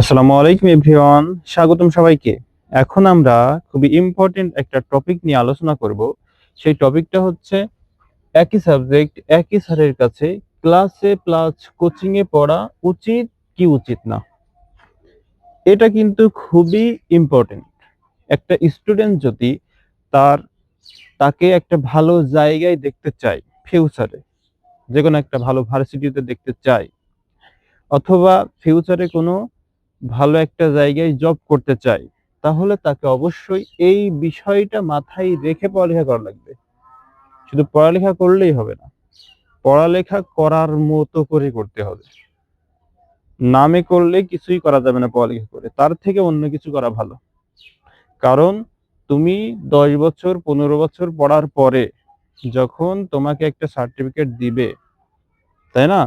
আসসালামু আলাইকুম এভরিওয়ান, স্বাগতম সবাইকে। এখন আমরা খুবই ইম্পর্টেন্ট একটা টপিক নিয়ে আলোচনা করব। সেই টপিকটা হচ্ছে একই সাবজেক্ট একই স্যারের কাছে ক্লাসে প্লাস কোচিং এ পড়া উচিত কি উচিত না? এটা কিন্তু খুবই ইম্পর্টেন্ট একটা স্টুডেন্ট যদি তার, তাকে একটা ভালো জায়গায় দেখতে চায় ফিউচারে যে কোনো একটা ভালো ভার্সিটিতে দেখতে চায়, অথবা ফিউচারে কোনো ভালো একটা জায়গায় জব করতে চাই, তাহলে তাকে অবশ্যই এই বিষয়টা মাথায় রেখে পড়ালেখা করা লাগবে। শুধু পড়ালেখা করলেই হবে না, পড়ালেখা করার মতো করে করতে হবে। নামে করলে কিছুই করা যাবে না পড়ালেখা করে, তার থেকে অন্য কিছু করা ভালো। কারণ তুমি দশ বছর, পনেরো বছর পড়ার পরে যখন তোমাকে একটা সার্টিফিকেট দিবে, তাই না?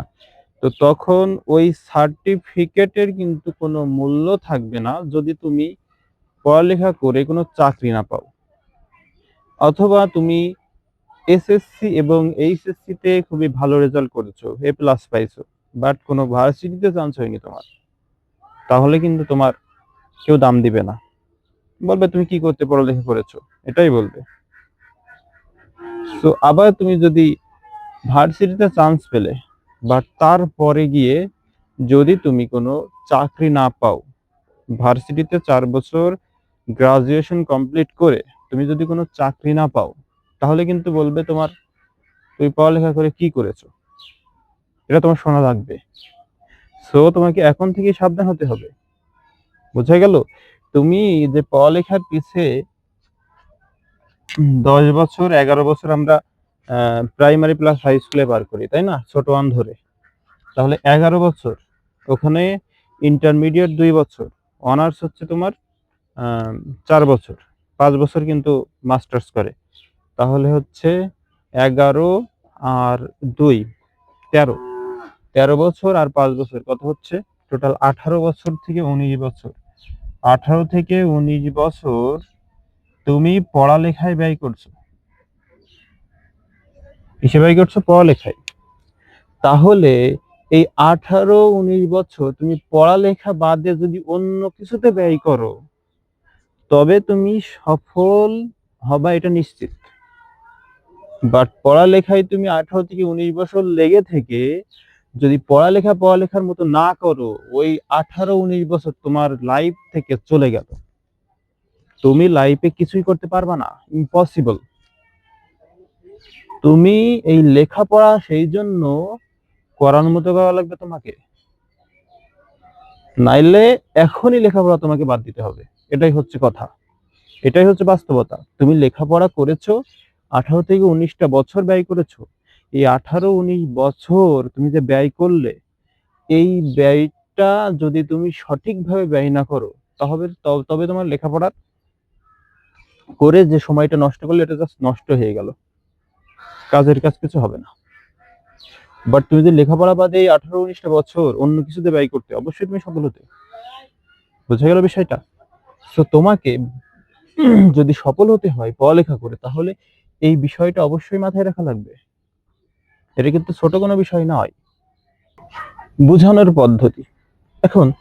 তো তখন ওই সার্টিফিকেটের কিন্তু কোনো মূল্য থাকবে না যদি তুমি পড়ালেখা করে কোনো চাকরি না পাও। অথবা তুমি এসএসসি এবং এইচএসসি তে খুবই ভালো রেজাল্ট করেছ এ প্লাস পাইছো বাট কোনো ভার্সিটিতে চান্স হয়নি তোমার। তাহলে কিন্তু তোমার কেউ দাম দিবে না। বলবে, তুমি কি করতে পড়ালেখা করেছ? এটাই বলবে। তো আবার তুমি যদি ভার্সিটিতে চান্স পেলে বাট তারপরে গিয়ে যদি তুমি কোনো চাকরি না পাও, ভার্সিটিতে চার বছর গ্রাজুয়েশন কমপ্লিট করে তুমি যদি কোনো চাকরি না পাও, তাহলে কিন্তু বলবে তোমার, তুমি পড়ালেখা করে কি করেছ? এটা তোমার শোনা লাগবে। সো তোমাকে এখন থেকে সাবধান হতে হবে। বোঝা গেল? তুমি যে পড়ালেখার পিছে দশ বছর, এগারো বছর আমরা প্রাইমারি প্লাস হাই স্কুলে পার করি, তাই না? ছোট ওয়ান ধরে। তাহলে এগারো বছর, ওখানে ইন্টারমিডিয়েট দুই বছর অনার্স হচ্ছে তোমার চার বছর, পাঁচ বছর কিন্তু মাস্টার্স করে। তাহলে হচ্ছে এগারো আর দুই, তেরো। তেরো বছর আর পাঁচ বছর, কত হচ্ছে? টোটাল আঠারো বছর থেকে উনিশ বছর। আঠারো থেকে উনিশ বছর তুমি পড়ালেখায় ব্যয় করছ। ব্যয় করছ পড়ালেখায়। তাহলে এই আঠারো, উনিশ বছর তুমি পড়ালেখা বাদে যদি অন্য কিছুতে ব্যয় করো, তবে তুমি সফল হবা, এটা নিশ্চিত। বাট পড়ালেখায় তুমি আঠারো থেকে উনিশ বছর লেগে থেকে যদি পড়ালেখা পড়ালেখার মতো না করো, ওই আঠারো, উনিশ বছর তোমার লাইফ থেকে চলে গেল। তুমি লাইফে কিছুই করতে পারবা না। ইম্পসিবল তুমি এই লেখাপড়া সেই জন্য করার মতো করা লাগবে তোমাকে। নাইলে এখনই লেখাপড়া তোমাকে বাদ দিতে হবে। এটাই হচ্ছে কথা। এটাই হচ্ছে বাস্তবতা। তুমি লেখাপড়া করেছ, আঠারো থেকে উনিশটা বছর ব্যয় করেছ। এই আঠারো, উনিশ বছর তুমি যে ব্যয় করলে, এই ব্যয়টা যদি তুমি সঠিকভাবে ব্যয় না করো, তাহলে তবে তোমার লেখাপড়ার করে যে সময়টা নষ্ট করলে, এটা জাস্ট নষ্ট হয়ে গেল। কাজের কাজ কিছু হবে না। বাট তুমি যদি লেখাপড়া বাদে এই আঠারো উনিশটা বছর অন্য কিছুতে ব্যয় করতে, অবশ্যই তুমি সফল হতে। বুঝা গেল বিষয়টা? তো তোমাকে যদি সফল হতে হয়, পড়ালেখা করে, তাহলে এই বিষয়টা অবশ্যই মাথায় রাখা লাগবে। এটা কিন্তু ছোট কোনো বিষয় নয়। বোঝানোর পদ্ধতি। এখন,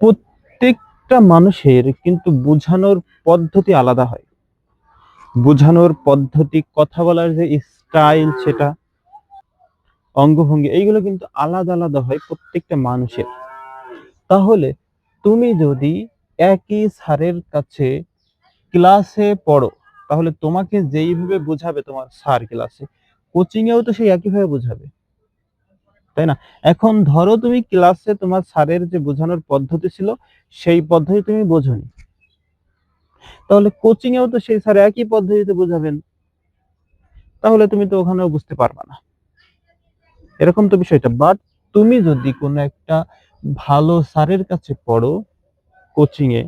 প্রত্যেকটা মানুষের কিন্তু বুঝানোর পদ্ধতি আলাদা হয়। বোঝানোর পদ্ধতি, কথা বলার যে স্টাইল সেটা, অঙ্গভঙ্গি, এইগুলো কিন্তু আলাদা আলাদা হয় প্রত্যেকটা মানুষের। তাহলে তুমি যদি একই স্যারের কাছে ক্লাসে পড়ো, তাহলে তোমাকে যেইভাবে বোঝাবে তোমার স্যার ক্লাসে কোচিং এও তো সেই একইভাবে বোঝাবে। তাই না? এখন ধরো তুমি ক্লাসে তোমার স্যারের যে বোঝানোর পদ্ধতি ছিল, সেই পদ্ধতি তুমি বোঝোনি। তাহলে কোচিং এও তো সেই স্যার একই পদ্ধতিতে বোঝাবেন। তাহলে তুমি তো ওখানেও বুঝতে পারবা না। এরকম তো বিষয়টা। বাট তুমি যদি কোনো একটা ভালো স্যারের কাছে পড়ো কোচিং এ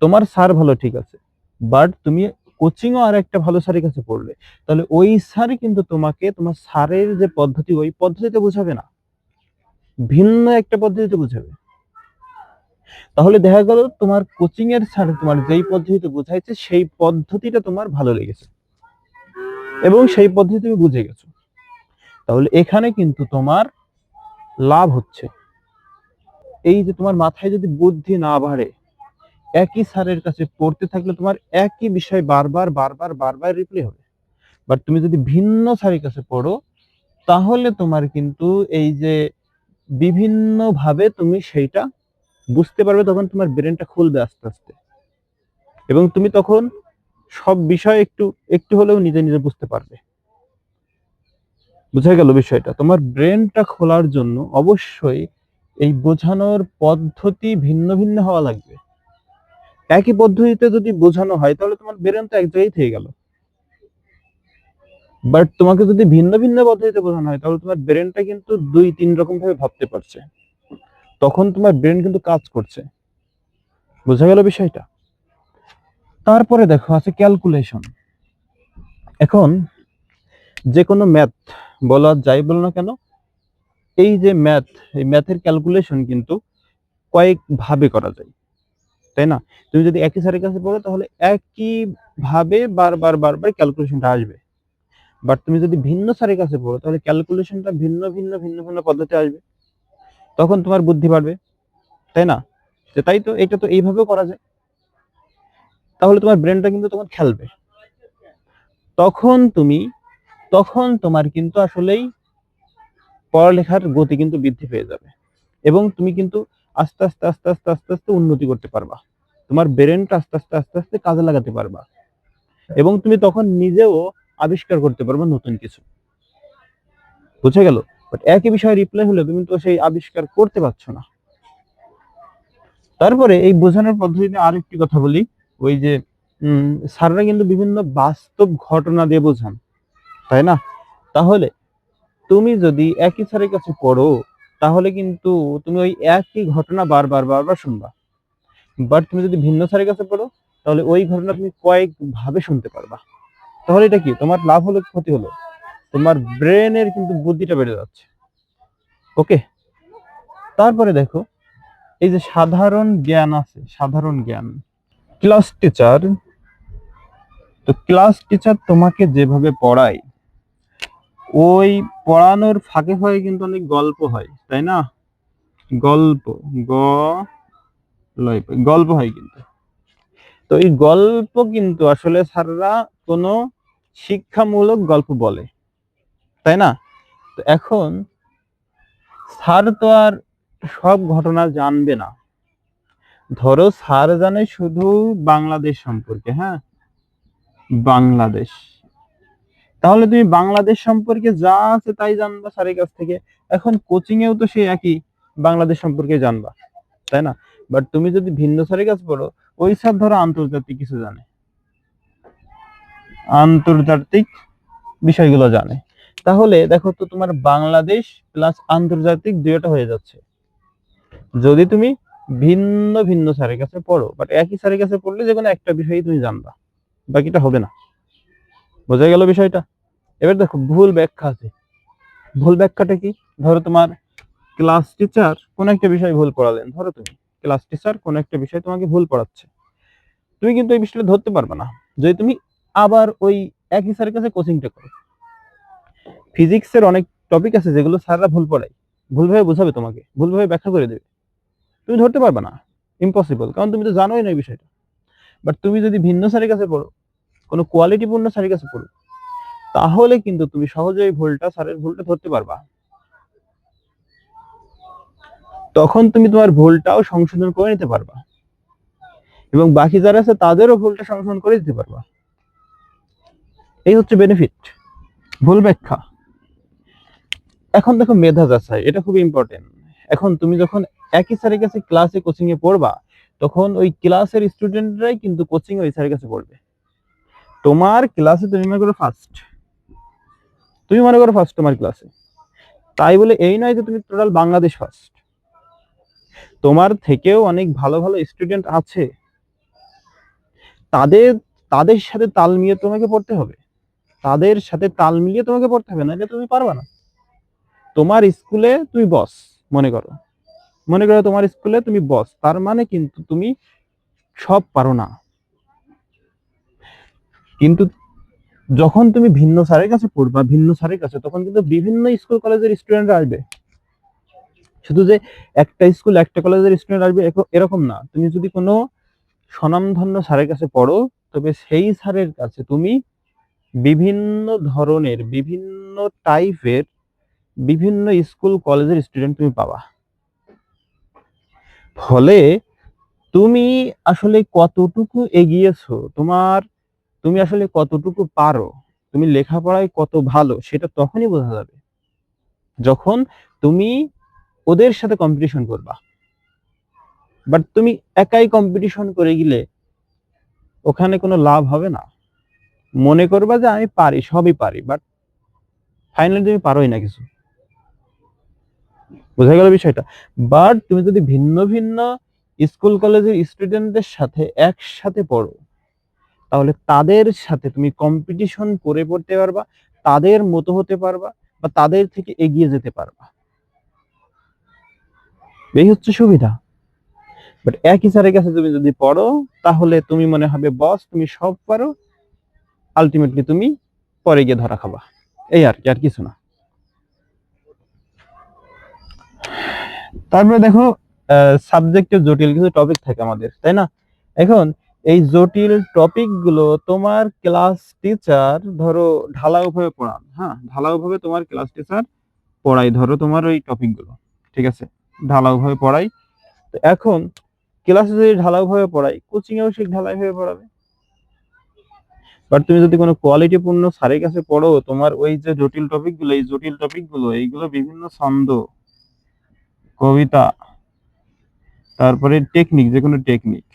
তোমার স্যার ভালো ঠিক আছে। বাট তুমি কোচিংও আর একটা ভালো স্যারের কাছে পড়লে, তাহলে ওই স্যার কিন্তু তোমাকে, তোমার স্যারের যে পদ্ধতি, ওই পদ্ধতিতে বোঝাবে না। ভিন্ন একটা পদ্ধতিতে বোঝাবে। তাহলে দেখা গেল তোমার কোচিং এর স্যার তোমার যেই পদ্ধতিতে বোঝাইছে, সেই পদ্ধতিটা তোমার ভালো লেগেছে। এবং সেই পদ্ধতি তুমি বুঝে গেছো। তাহলে এখানে কিন্তু তোমার লাভ হচ্ছে। এই যে তোমার মাথায় যদি বুদ্ধি না বাড়ে, একই স্যারের কাছে পড়তে থাকলে তোমার একই বিষয় বারবার বারবার বারবার রিপ্লে হবে। বাট তুমি যদি ভিন্ন স্যারের কাছে পড়ো, তাহলে তোমার কিন্তু এই যে বিভিন্ন ভাবে তুমি সেইটা বুঝতে পারবে তখন তোমার ব্রেনটা খুলবে আস্তে আস্তে। এবং তুমি তখন সব বিষয় একটু একটু হলেও নিজে নিজে বুঝতে পারবে। বুঝা গেল বিষয়টা? তোমার ব্রেনটা খোলার জন্য অবশ্যই এই বোঝানোর পদ্ধতি ভিন্ন ভিন্ন হওয়া লাগবে। একই পদ্ধতিতে যদি বোঝানো হয়, তাহলে তোমার ব্রেন তো এক জায়গায় থেকে গেল। বাট তোমাকে যদি ভিন্ন ভিন্ন পদ্ধতিতে বোঝানো হয়, তাহলে তোমার ব্রেনটা কিন্তু দুই তিন রকম ভাবে ভাবতে পারছে। তখন তোমার ব্রেন কিন্তু কাজ করছে। বোঝা গেল বিষয়টা? তারপরে দেখো, আছে ক্যালকুলেশন এখন যে কোনো ম্যাথ বলা যাই বলো না কেন, এই যে ম্যাথ এই ম্যাথের ক্যালকুলেশন কিন্তু কয়েক ভাবে করা যায়। তাই না? তুমি যদি একই স্যারের কাছে পড়ো, তাহলে একই ভাবে বারবার বারবার ক্যালকুলেশনটা আসবে। বাট তুমি যদি ভিন্ন স্যারের কাছে পড়ো, তাহলে ক্যালকুলেশনটা ভিন্ন ভিন্ন ভিন্ন ভিন্ন পদ্ধতি আসবে। তখন তোমার বুদ্ধি বাড়বে, তাই না? যে তাই তো এটা তো এইভাবেও করা যায়। তাহলে তোমার ব্রেনটা কিন্তু তখন খেলবে। তখন তুমি, তখন তোমার কিন্তু আসলেই পড়ালেখার গতি কিন্তু বৃদ্ধি পেয়ে যাবে। এবং তুমি কিন্তু আস্তে আস্তে আস্তে আস্তে আস্তে আস্তে উন্নতি করতে পারবা। তোমার ব্রেনটা আস্তে আস্তে আস্তে আস্তে কাজে লাগাতে পারবা। এবং তুমি তখন নিজেও আবিষ্কার করতে পারবা নতুন কিছু। বুঝে গেল? বাট একই বিষয়ে রিপ্লাই হলে তুমি তো সেই আবিষ্কার করতে পারছ না। তারপরে এই বোঝানোর পদ্ধতিতে আরেকটি কথা বলি, ওই যে স্যাররা কিন্তু বিভিন্ন বাস্তব ঘটনা দিয়ে বোঝান, তাই না? তাহলে তুমি যদি একই স্যারের কাছে পড়ো, তাহলে কিন্তু তুমি ওই একই ঘটনা বারবার বারবার শুনবা। বাট তুমি যদি ভিন্ন স্যারের কাছে পড়ো, তাহলে ওই ঘটনা তুমি কয়েক ভাবে শুনতে পারবা। তাহলে এটা কি? তোমার লাভ হলো, ক্ষতি হলো? তোমার ব্রেনের কিন্তু বুদ্ধিটা বেড়ে যাচ্ছে। ওকে তারপরে দেখো, এই যে সাধারণ জ্ঞান আছে, সাধারণ জ্ঞান। ক্লাস টিচার তো ক্লাস টিচার তোমাকে যেভাবে পড়ায়, ওই পড়ানোর ফাঁকে ফাঁকে কিন্তু অনেক গল্প হয়, তাই না? গল্প, গ গল্প হয় কিন্তু। তো এই গল্প কিন্তু আসলে স্যাররা কোনো শিক্ষামূলক গল্প বলে। তাই না? তো এখন স্যার তো আর সব ঘটনা জানবে না। ধরো স্যার জানে শুধু বাংলাদেশ সম্পর্কে হ্যাঁ? বাংলাদেশ। তাহলে তুমি বাংলাদেশ সম্পর্কে যা আছে তাই জানবা স্যারের কাছ থেকে। এখন কোচিং এও তো সেই একই, বাংলাদেশ সম্পর্কে জানবা, তাই না? বাট তুমি যদি ভিন্ন স্যারের কাছে পড়ো, ওই স্যার ধরো আন্তর্জাতিক কিছু জানে। আন্তর্জাতিক বিষয়গুলো জানে। তাহলে দেখো তো তোমার বাংলাদেশ প্লাস আন্তর্জাতিক দুইটা হয়ে যাচ্ছে। যদি তুমি ভিন্ন ভিন্ন স্যারের কাছে পড়ো বাট একই স্যারের কাছে পড়লে যে কোনো একটা বিষয়ই তুমি জানবা, বাকিটা হবে না। বোঝা গেল বিষয়টা? এবার দেখো, ভুল ব্যাখ্যা আছে। ভুল ব্যাখ্যাটা কি? ধরো তোমার ক্লাস টিচার কোন একটা বিষয় ভুল পড়ালেন। ধরো তুমি ক্লাস টিচার কোন একটা বিষয় তোমাকে ভুল পড়াচ্ছে। তুমি কিন্তু এই বিষয়টা ধরতে পারবে না। যদি তুমি আবার ওই একই স্যারের কাছে কোচিংটা করো ফিজিক্সের অনেক টপিক আছে যেগুলো স্যাররা ভুল পড়ায়। ভুলভাবে বোঝাবে তোমাকে, ভুলভাবে ব্যাখ্যা করে দেবে। তুমি ধরতে পারবে না ইম্পসিবল কারণ তুমি তো জানোই না এই বিষয়টা। বাট তুমি যদি ভিন্ন স্যারের কাছে পড়ো, কোনো কোয়ালিটিপূর্ণ স্যারের কাছে পড়ো, তাহলে কিন্তু তুমি সহজেই ভুলটা, স্যারের ভুলটা ধরতে পারবা। তখন তুমি তোমার ভুলটাও সংশোধন করে নিতে পারবা। এবং বাকি যারা আছে, তাদেরও ভুলটা সংশোধন করে দিতে পারবা। এই হচ্ছে বেনিফিট ভুল ব্যাখ্যা। এখন দেখো মেধা যাচাই, এটা খুব ইম্পর্টেন্ট এখন তুমি যখন একই স্যারের কাছে ক্লাসে কোচিং এ পড়বা, তখন ওই ক্লাসের স্টুডেন্টরাই কিন্তু কোচিং ওই স্যারের কাছে পড়বে। তোমার ক্লাসে তুমি মনে করো ফার্স্ট তুমি মনে করো ফার্স্ট তোমার ক্লাসে তাই বলে এই নয় যে তুমি টোটাল বাংলাদেশ ফার্স্ট তোমার থেকেও অনেক ভালো ভালো স্টুডেন্ট আছে। তাদের তাদের সাথে তাল মিলিয়ে তোমাকে পড়তে হবে। তাদের সাথে তাল মিলিয়ে তোমাকে পড়তে হবে না তুমি পারবে না। তোমার স্কুলে তুমি বস, মনে করো। মনে করো তোমার স্কুলে তুমি বস, তার মানে কিন্তু তুমি সব পারো না। কিন্তু যখন তুমি ভিন্ন স্যারের কাছে পড়বা, ভিন্ন স্যারের কাছে, তখন কিন্তু বিভিন্ন স্কুল কলেজের স্টুডেন্টরা আসবে। শুধু যে একটা স্কুল, একটা কলেজের স্টুডেন্ট আসবে এরকম না। তুমি যদি কোনো স্বনামধন্য স্যারের কাছে পড়ো, তবে সেই স্যারের কাছে তুমি বিভিন্ন ধরনের, বিভিন্ন টাইপের বিভিন্ন স্কুল, কলেজের স্টুডেন্ট তুমি পাবা। ফলে তুমি আসলে কতটুকু এগিয়েছো, তোমার, তুমি আসলে কতটুকু পারো, তুমি লেখাপড়ায় কত ভালো, সেটা তখনই বোঝা যাবে যখন তুমি ওদের সাথে কম্পিটিশন করবা। বাট তুমি একাই কম্পিটিশন করে গেলে ওখানে কোনো লাভ হবে না। মনে করবা যে আমি পারি, সবই পারি বাট ফাইনালি তুমি পারোই না কিছু। বোঝা গেল বিষয়টা। বাট তুমি যদি ভিন্ন ভিন্ন স্কুল কলেজের স্টুডেন্টদের সাথে একসাথে পড়ো, তাহলে তাদের সাথে তুমি কম্পিটিশন করে পড়তে পারবা, তাদের মতো হতে পারবা বা তাদের থেকে এগিয়ে যেতে পারবা। এই হচ্ছে সুবিধা। বাট একই স্যারের কাছে তুমি যদি পড়ো, তাহলে তুমি মনে হবে বস তুমি সব পারো। আলটিমেটলি তুমি পরে গিয়ে ধরা খাবা। এই আর কি, আর কিছু না। তারপরে দেখো সাবজেক্টের জটিল কিছু টপিক থাকে আমাদের, তাই না? এখন এই জটিল টপিকগুলো তোমার ক্লাস টিচার ধরো ঢালাওভাবে পড়ান হ্যাঁ? ঢালাওভাবে তোমার ক্লাস টিচার পড়াই ধরো তোমার ওই টপিকগুলো, ঠিক আছে? ঢালাওভাবে পড়াই তো এখন ক্লাসে যদি ঢালাওভাবে পড়াই কোচিং এও ঠিক ঢালাইভাবে পড়াবে। বাট তুমি যদি কোনো কোয়ালিটিপূর্ণ স্যারের কাছে পড়ো, তোমার ওই যে জটিল টপিকগুলো, এই জটিল টপিকগুলো, এইগুলো বিভিন্ন ছন্দ কবিতা, তারপরে টেকনিক যে কোনো টেকনিক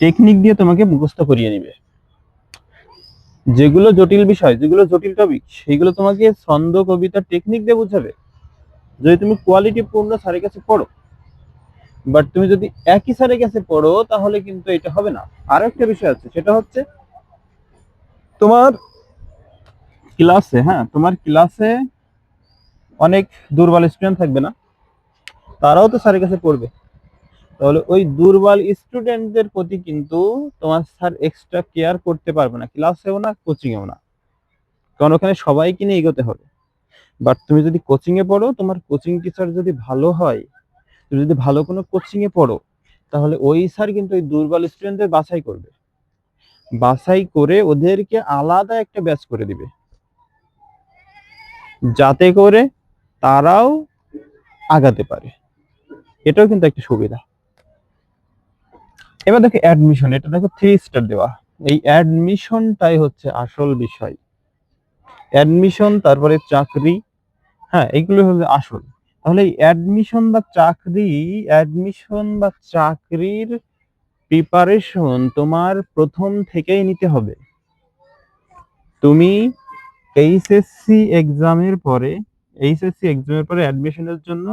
টেকনিক দিয়ে তোমাকে মুখস্থ করিয়ে নিবে। যেগুলো জটিল বিষয়, যেগুলো জটিল টপিক সেইগুলো তোমাকে ছন্দ, কবিতা টেকনিক দিয়ে বুঝাবে। যদি তুমি কোয়ালিটি পূর্ণ স্যারের কাছে পড়ো বাট তুমি যদি একই স্যারের কাছে পড়ো, তাহলে কিন্তু এটা হবে না। আরও একটা বিষয় আছে, সেটা হচ্ছে তোমার ক্লাসে হ্যাঁ তোমার ক্লাসে অনেক দুর্বল স্টুডেন্ট থাকবে না। তারাও তো স্যারের কাছে পড়বে। তাহলে ওই দুর্বল স্টুডেন্টদের প্রতি কিন্তু তোমার স্যার এক্সট্রা কেয়ার করতে পারবে না। ক্লাসেও না কোচিংয়েও না। কারণ ওখানে সবাইকে নিয়ে এগোতে হবে। বাট তুমি যদি কোচিং এ পড়ো, তোমার কোচিং টিচার যদি ভালো হয়, তুমি যদি ভালো কোনো কোচিং এ পড়ো, তাহলে ওই স্যার কিন্তু ওই দুর্বল স্টুডেন্টদের বাছাই করবে। বাছাই করে ওদেরকে আলাদা একটা ব্যাচ করে দিবে। যাতে করে তারাও আগাতে পারে। এটাও কিন্তু একটা সুবিধা। এবার দেখো অ্যাডমিশন এটা দেখো থ্রি স্টার দেওয়া। এই অ্যাডমিশনটাই হচ্ছে আসল বিষয়। অ্যাডমিশন তারপরে চাকরি হ্যাঁ এইগুলো হচ্ছে আসল। তাহলে এই অ্যাডমিশন বা চাকরি অ্যাডমিশন বা চাকরির প্রিপারেশন তোমার প্রথম থেকেই নিতে হবে। তুমি এইচএসসি এক্সামের পরে এইচএসসি এক্সামের পরে অ্যাডমিশনের জন্য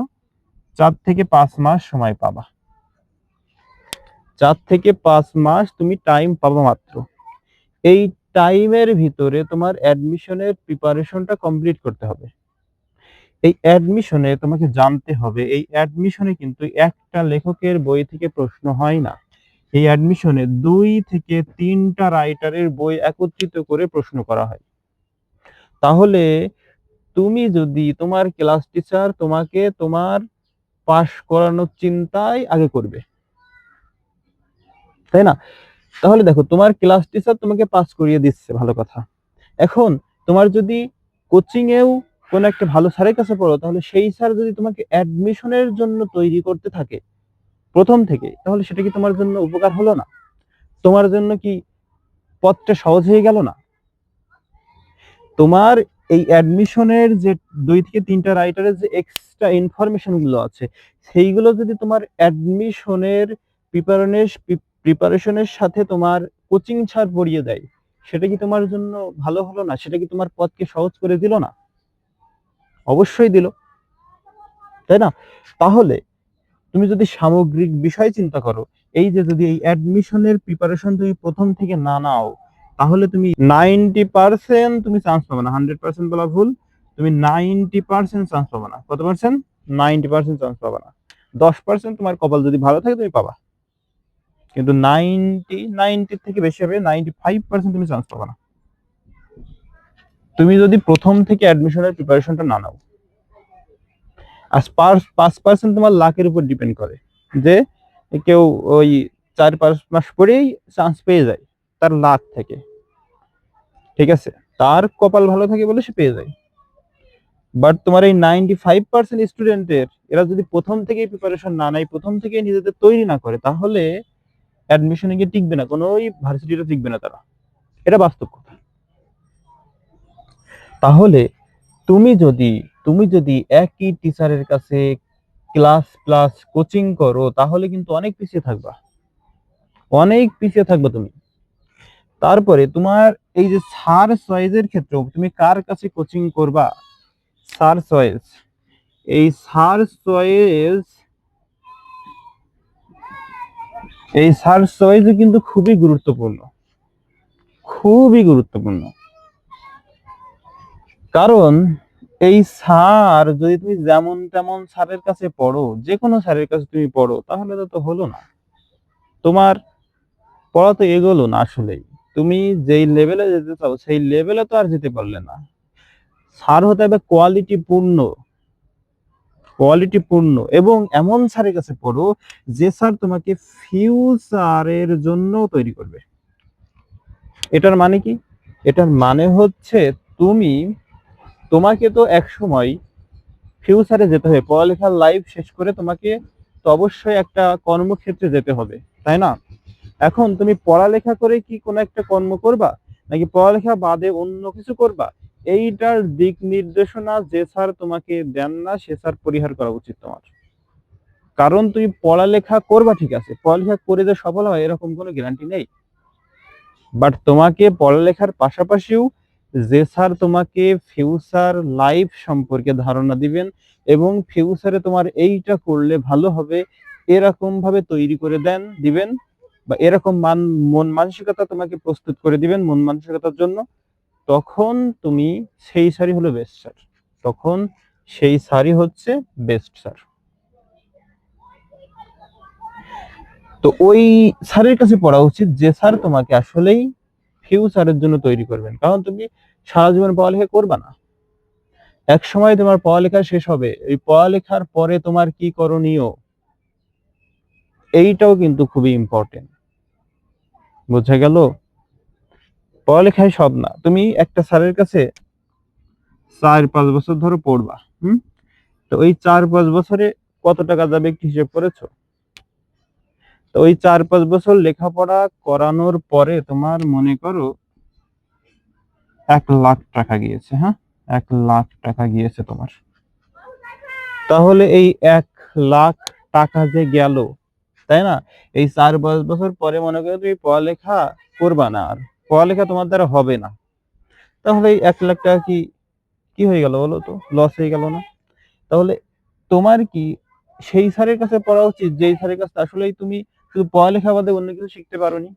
চার থেকে পাঁচ মাস সময় পাবা। চার থেকে পাঁচ মাস তুমি টাইম পাবা মাত্র। এই টাইমের ভিতরে তোমার অ্যাডমিশনের প্রিপারেশনটা কমপ্লিট করতে হবে। এই অ্যাডমিশনে তোমাকে জানতে হবে, এই অ্যাডমিশনে কিন্তু একটা লেখকের বই থেকে প্রশ্ন হয় না। এই অ্যাডমিশনে দুই থেকে তিনটা রাইটারের বই একত্রিত করে প্রশ্ন করা হয়। তাহলে তুমি যদি তোমার ক্লাস টিচার তোমাকে তোমার পাশ করানোর চিন্তায় আগে করবে। তাই না? তাহলে দেখো, তোমার ক্লাস টিচার তোমাকে পাস করিয়ে দিচ্ছে, ভালো কথা। এখন তোমার যদি কোচিং এও কোন একটা ভালো স্যারের কাছে পড়ো, তাহলে সেই স্যার যদি তোমাকে অ্যাডমিশনের জন্য তৈরি করতে থাকে, প্রথম থেকে, তাহলে সেটা কি তোমার জন্য উপকার হলো না? তোমার জন্য কি পথটা সহজ হয়ে গেল না? তোমার এই অ্যাডমিশনের যে দুই থেকে তিনটা রাইটারের যে এক্সট্রা ইনফরমেশনগুলো আছে, সেইগুলো যদি তোমার অ্যাডমিশনের প্রিপারেশনের প্রিপারেশনের সাথে তোমার কোচিং ছাড় পড়িয়ে দেয়, সেটা কি তোমার জন্য ভালো হলো না? সেটা কি তোমার পথকে সহজ করে দিল না? অবশ্যই দিল। তাই না? তাহলে তুমি যদি সামগ্রিক বিষয় চিন্তা করো, এই যে যদি এই অ্যাডমিশনের প্রিপারেশন তুমি প্রথম থেকে না নাও তাহলে তুমি নাইনটি পার্সেন্ট তুমি চান্স পাবে না হান্ড্রেড পার্সেন্ট বলা ভুল, তুমি নাইনটি পার্সেন্ট চান্স পাবে না। কত পার্সেন্ট নাইনটি পার্সেন্ট চান্স পাবে না। দশ পার্সেন্ট তোমার কপাল যদি ভালো থাকে, তুমি পাবা। কিন্তু নাইনটি নাইনটির থেকে বেশি হবে নাইনটি ফাইভ পার্সেন্ট তুমি চান্স পাবে না। তুমি যদি প্রথম থেকে অ্যাডমিশনের প্রিপারেশনটা না নাও আর পাঁচ পার্সেন্ট তোমার লাকের উপর ডিপেন্ড করে। যে কেউ ওই চার পাঁচ মাস পরেই চান্স পেয়ে যায়। তার লাক থেকে। ঠিক আছে? তার কপাল ভালো থাকে বলে সে পেয়ে যায়। বাট তোমার এই নাইনটি ফাইভ পার্সেন্ট স্টুডেন্টের এরা যদি প্রথম থেকেই প্রিপারেশন না নেয়, প্রথম থেকেই নিজেদের তৈরি না করে, তাহলে অ্যাডমিশনে গিয়ে টিকবে না কোনো ওই ভার্সিটিটা টিকবে না তারা। এটা বাস্তব কথা। তাহলে তুমি যদি তুমি যদি একই টিচারের কাছে ক্লাস প্লাস কোচিং করো, তাহলে কিন্তু অনেক পিছিয়ে থাকবা। অনেক পিছিয়ে থাকবা তুমি। তারপরে তোমার এই যে সার চয়েসের ক্ষেত্রেও তুমি কার কাছে কোচিং করবা? Sir choice. এই সার চয়েস, এই সার চয়েসও কিন্তু খুবই গুরুত্বপূর্ণ। খুবই গুরুত্বপূর্ণ। কারণ এই সার যদি তুমি যেমন তেমন সারের কাছে পড়ো যে কোনো স্যারের কাছে তুমি পড়ো, তাহলে তো হলো না। তোমার পড়া তো এগোলো না আসলেই। তুমি যেই লেভেলে যেতে চাও, সেই লেভেলে তো আর যেতে পারলে না। স্যার হতে হবে কোয়ালিটি পূর্ণ কোয়ালিটি পূর্ণ এবং এমন স্যারের কাছে পড়ো, যে স্যার তোমাকে ফিউচারের জন্য তৈরি করবে। এটার মানে কি? এটার মানে হচ্ছে তুমি, তোমাকে তো এক সময় ফিউচারে যেতে হবে। পড়ালেখার লাইফ শেষ করে তোমাকে তো অবশ্যই একটা কর্মক্ষেত্রে যেতে হবে, তাই না? এখন তুমি পড়ালেখা করে কি কোনো একটা কর্ম করবা? নাকি পড়ালেখা বাদে অন্য কিছু করবা? এইটার দিক নির্দেশনা যে স্যার তোমাকে দেন না, সে স্যার পরিহার করা উচিত তোমার। কারণ তুমি পড়ালেখা করবা, ঠিক আছে। পড়ালেখা করে যে সফল হয়, এরকম কোনো গ্যারান্টি নেই। বাট তোমাকে পড়ালেখার পাশাপাশিও যে স্যার তোমাকে ফিউচার লাইফ সম্পর্কে ধারণা দিবেন এবং ফিউচারে তোমার এইটা করলে ভালো হবে এরকম ভাবে তৈরি করে দেন, দিবেন। বা এরকম মান, মন মানসিকতা তোমাকে প্রস্তুত করে দিবেন মন মানসিকতার জন্য, তখন তুমি সেই সারি হলো বেস্ট স্যার তখন সেই স্যারই হচ্ছে বেস্ট স্যার তো ওই স্যারের কাছে পড়া উচিত যে স্যার তোমাকে আসলেই ফিউচারের জন্য তৈরি করবেন। কারণ তুমি সারা জীবন পড়ালেখা করবে না। এক সময় তোমার পড়ালেখা শেষ হবে। এই পড়ালেখার পরে তোমার কি করণীয়? এইটাও কিন্তু খুবই ইম্পর্টেন্ট বোঝা গেল? পড়ালেখায় সব না। তুমি একটা স্যারের কাছে চার পাঁচ বছর ধরে পড়বা, হুম? তো ওই চার পাঁচ বছরে কত টাকা যাবে একটু হিসেব করেছ? তো ওই চার পাঁচ বছর লেখাপড়া করানোর পরে তোমার মনে করো এক লাখ টাকা গিয়েছে হ্যাঁ? এক লাখ টাকা গিয়েছে তোমার। তাহলে এই এক লাখ টাকা যে গেল তাই না? এই চার পাঁচ বছর পরে মনে করো তুমি পড়ালেখা করবা না আর। পড়ালেখা তোমার দ্বারা হবে না। তাহলে এই এক লাখ টাকা কি কি হয়ে গেল বলো তো? লস হয়ে গেল না? তাহলে তোমার কি সেই স্যারের কাছে পড়া উচিত? যেই স্যারের কাছে আসলেই তুমি শুধু পড়ালেখা বাদে অন্য কিছু শিখতে পারোনি?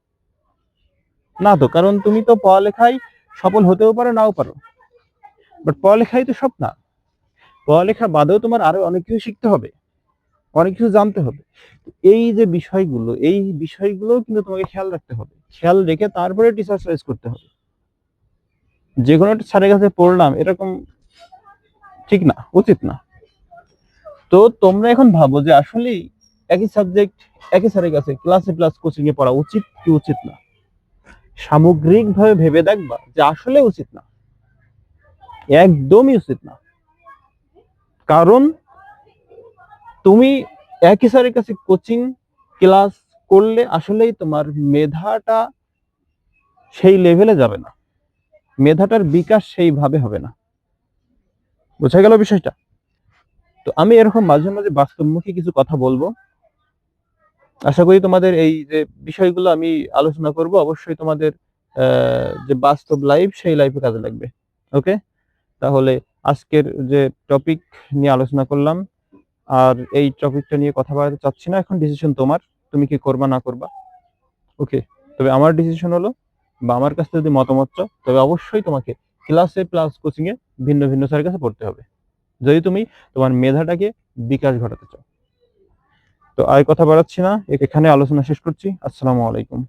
না তো, কারণ তুমি তো পড়ালেখায় সফল হতেও পারো, নাও পারো। বাট পড়ালেখাই তো সব না পড়ালেখা বাদেও তোমার আরও অনেক কিছু শিখতে হবে। অনেক কিছু জানতে হবে। এই যে বিষয়গুলো, এই বিষয়গুলো কিন্তু তোমাকে খেয়াল রাখতে হবে। খেয়াল রেখে তারপরে টিচার চয়েস করতে হবে। যে কোনো একটা স্যারের কাছে পড়লাম, এরকম ঠিক না, উচিত না। তো তোমরা এখন ভাবো যে আসলেই একই সাবজেক্ট একই স্যারের কাছে ক্লাসে প্লাস কোচিং এ পড়া উচিত কি উচিত না? সামগ্রিকভাবে ভেবে দেখবা যে আসলে উচিত না। একদমই উচিত না। কারণ তুমি একই স্যারের কাছে কোচিং ক্লাস করলে আসলেই তোমার মেধাটা সেই লেভেলে যাবে না। মেধাটার বিকাশ সেইভাবে হবে না। বোঝা গেল বিষয়টা? তো আমি এরকম মাঝে মাঝে বাস্তবমুখী কিছু কথা বলব। আশা করি তোমাদের এই যে বিষয়গুলো আমি আলোচনা করব, অবশ্যই তোমাদের যে বাস্তব লাইফ সেই লাইফে কাজে লাগবে। ওকে তাহলে আজকের যে টপিক নিয়ে আলোচনা করলাম আর এই টপিকটা নিয়ে কথা বলতে চাচ্ছি না। এখন ডিসিশন তোমার, তুমি কি করবা, না করবা? ওকে তবে আমার ডিসিশন হলো, বা আমার কাছে যদি মতামত চাও, তবে অবশ্যই তোমাকে ক্লাসে প্লাস কোচিং এ ভিন্ন ভিন্ন স্যারের কাছে পড়তে হবে। যদি তুমি তোমার মেধাটাকে বিকাশ ঘটাতে চাও। তো আর কথা বাড়াচ্ছি না, এখানে আলোচনা শেষ করছি। আসসালামু আলাইকুম।